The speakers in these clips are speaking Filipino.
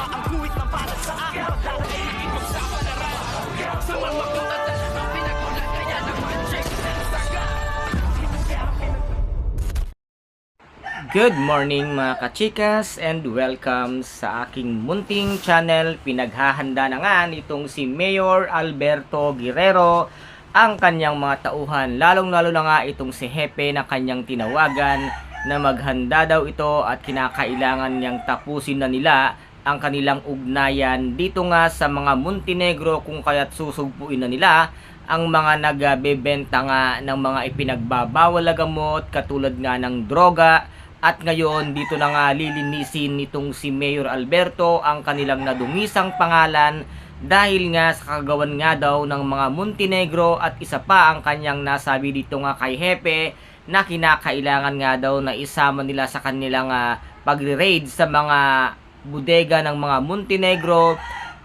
tama ang guhit na para sa akin Pagdadaig ipagsapalaran Sa naman check na saga Good morning mga kachikas and welcome sa aking munting channel. Pinaghahanda na nga nitong si Mayor Alberto Guerrero ang kanyang mga tauhan. Lalong lalo na nga itong si Hepe na kanyang tinawagan na maghanda daw ito at kinakailangan niyang tapusin na nila ang kanilang ugnayan dito nga sa mga Montenegro kung kaya't susugpuin na nila ang mga nagbebenta nga ng mga ipinagbabawal na gamot katulad nga ng droga. At ngayon dito na nga lilinisin nitong si Mayor Alberto ang kanilang nadungisang pangalan dahil nga sa kagawan nga daw ng mga Montenegro at isa pa ang kanyang nasabi dito nga kay Hepe na kinakailangan nga daw na isama nila sa kanilang ah, pagre-raid sa mga bodega ng mga Montenegro.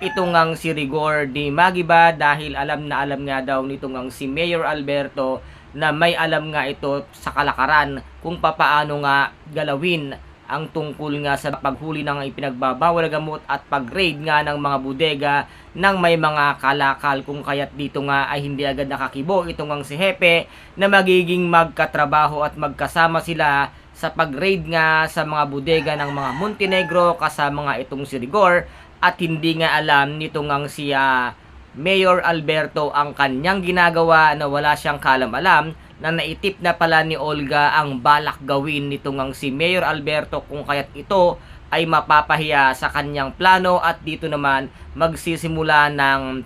Ito ngang si Rigor de Magiba dahil alam na alam nga daw nito ngang si Mayor Alberto na may alam nga ito sa kalakaran kung papaano nga galawin ang tungkol nga sa paghuli ng ipinagbabawal na gamot at pag-raid nga ng mga bodega ng may mga kalakal. Kung kaya't dito nga ay hindi agad nakakibo ito ngang si Hepe na magiging magkatrabaho at magkasama sila sa pag-raid nga sa mga bodega ng mga Montenegro kasama nga itong si Rigor at hindi nga alam nito ngang si ah, Mayor Alberto ang kanyang ginagawa na wala siyang kalam-alam na naitip na pala ni Olga ang balak gawin nito ngang si Mayor Alberto kung kaya't ito ay mapapahiya sa kanyang plano at dito naman magsisimula ng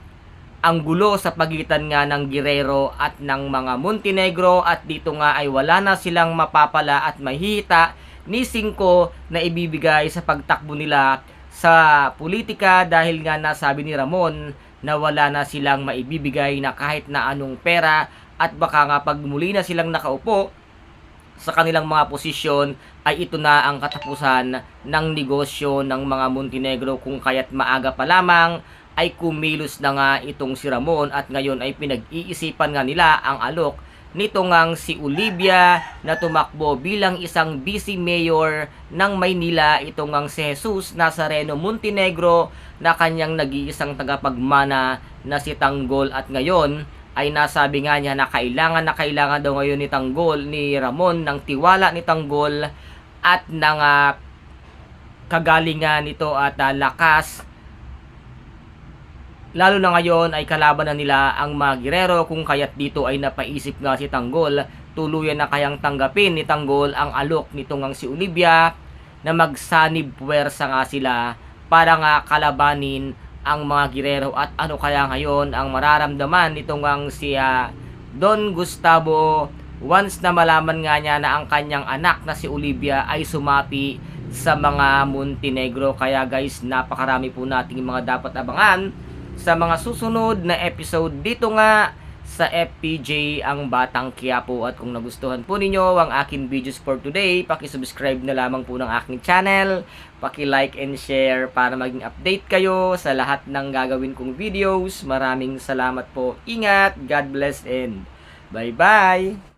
ang gulo sa pagitan nga ng Guerrero at ng mga Montenegro at dito nga ay wala na silang mapapala at mahihita ni Cinco na ibibigay sa pagtakbo nila sa politika dahil nga nasabi ni Ramon na wala na silang maibibigay na kahit na anong pera at baka nga pag muli na silang nakaupo sa kanilang mga posisyon ay ito na ang katapusan ng negosyo ng mga Montenegro. Kung kaya't maaga pa lamang ay kumilos na nga itong si Ramon at ngayon ay pinag-iisipan nga nila ang alok nito ngang si Olivia na tumakbo bilang isang vice mayor ng Maynila. Ito ngang si Jesus Nazareno Montenegro na kanyang nag-iisang tagapagmana na si Tanggol. At ngayon ay nasabi nga niya na kailangan na kailangan daw ngayon ni Tanggol ni Ramon ng tiwala ni Tanggol at ng ah, kagalingan nito at ah, lakas. Lalo na ngayon ay kalaban na nila ang mga girero kung kaya't dito ay napaisip nga si Tanggol. Tuluyan na kayang tanggapin ni Tanggol ang alok nito ngang si Olivia na magsanib puwersa nga sila para nga kalabanin ang mga girero at ano kaya ngayon ang mararamdaman nito ngang si Don Gustavo. Once na malaman nga niya na ang kanyang anak na si Olivia ay sumapi sa mga Montenegro. Kaya guys napakarami po nating mga dapat abangan sa mga susunod na episode. Dito nga sa FPJ ang Batang Quiapo at kung nagustuhan po ninyo ang akin videos for today, paki-subscribe na lamang po ng aking channel, paki-like and share para maging update kayo sa lahat ng gagawin kong videos. Maraming salamat po. Ingat, God bless and bye-bye.